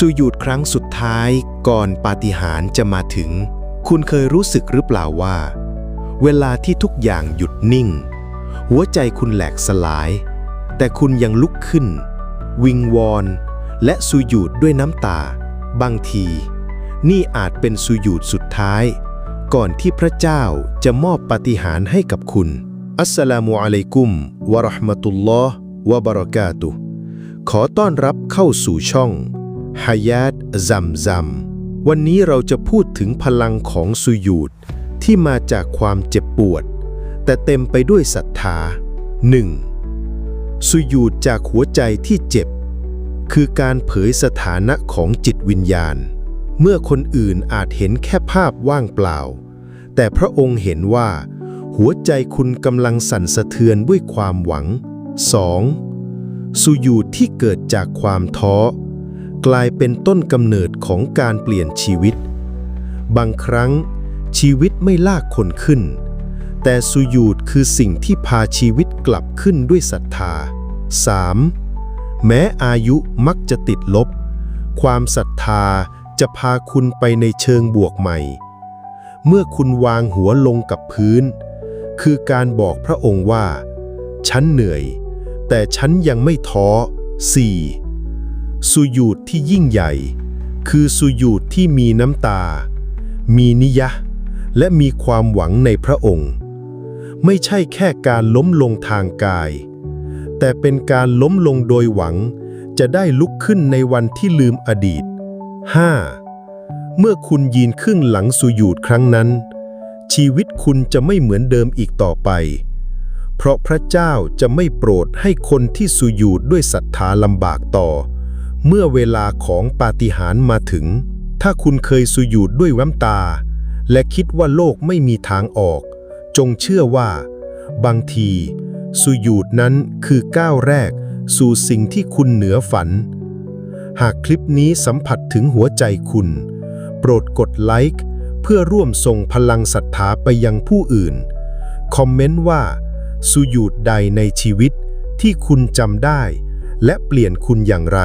สุญูดครั้งสุดท้ายก่อนปาฏิหาริย์จะมาถึง คุณเคยรู้สึกหรือเปล่าว่า เวลาที่ทุกอย่างหยุดนิ่ง หัวใจคุณแหลกสลาย แต่คุณยังลุกขึ้น วิงวอน และสุญูดด้วยน้ำตา บางที นี่อาจเป็นสุญูดสุดท้าย ก่อนที่พระเจ้าจะมอบปาฏิหาริย์ให้กับคุณ อัสสลามุอะลัยกุมวะราะห์มะตุลลอฮ์วะบะเราะกาตุขอต้อนรับเข้าสู่ช่อง ฮายาตซัมซัมวันนี้เราจะพูดถึงพลังของสุญูดที่มาจากความเจ็บปวด แต่เต็มไปด้วยศรัทธา 1. สุญูดจากหัวใจที่เจ็บ คือการเผยสถานะของจิตวิญญาณ เมื่อคนอื่นอาจเห็นแค่ภาพว่างเปล่า แต่พระองค์เห็นว่า หัวใจคุณกำลังสั่นสะเทือนด้วยความหวัง 2. สุญูดที่เกิดจากความท้อ กลายเป็นต้นกำเนิดของการเปลี่ยนชีวิต บางครั้งชีวิตไม่ลากคนขึ้น แต่สุญูดคือสิ่งที่พาชีวิตกลับขึ้นด้วยศรัทธา 3. แม้อายุมักจะติดลบ ความศรัทธาจะพาคุณไปในเชิงบวกใหม่ เมื่อคุณวางหัวลงกับพื้น คือการบอกพระองค์ว่า ฉันเหนื่อย แต่ฉันยังไม่ท้อ 4. สุญูดที่ยิ่งใหญ่ คือสุญูดที่มีน้ำตา มีนิยะ และมีความหวังในพระองค์ ไม่ใช่แค่การล้มลงทางกาย แต่เป็นการล้มลงโดยหวัง จะได้ลุกขึ้นในวันที่ลืมอดีต 5. เมื่อคุณยืนขึ้นหลังสุญูดครั้งนั้น ชีวิตคุณจะไม่เหมือนเดิมอีกต่อไปเพราะพระเจ้าจะไม่โปรดให้คนที่สุญูดด้วยศรัทธาลำบากต่อ เมื่อเวลาของปาฏิหาริย์มาถึง ถ้าคุณเคยสุญูดด้วยแว้มตา และคิดว่าโลกไม่มีทางออก จงเชื่อว่า บางที สุญูดนั้นคือก้าวแรก สู่สิ่งที่คุณเหนือฝัน หากคลิปนี้สัมผัสถึงหัวใจคุณ โปรดกดไลค์เพื่อร่วมส่งพลังศรัทธาไปยังผู้อื่น คอมเมนต์ว่า สุญูดใดในชีวิตที่คุณจำได้ และเปลี่ยนคุณอย่างไร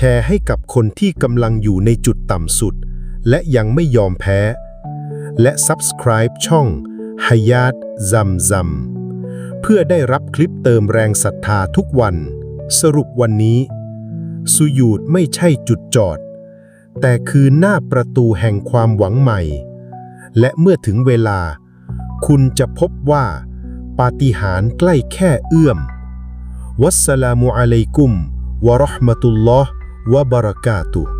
ชร์ให้กับคนที่กำลังอยู่ในจุดต่ำสุด และยังไม่ยอมแพ้ และ Subscribe ช่อง Hayat Zam Zam เพื่อได้รับคลิปเติมแรงศรัทธาทุกวัน สรุปวันนี้ สุญูดไม่ใช่จุดจอด แต่คือหน้าประตูแห่งความหวังใหม่ และเมื่อถึงเวลา คุณจะพบว่า ปาฏิหาริย์ใกล้แค่เอื้อม วัสสลามุอะลัยกุม วะราะห์มะตุลลอฮ์ ว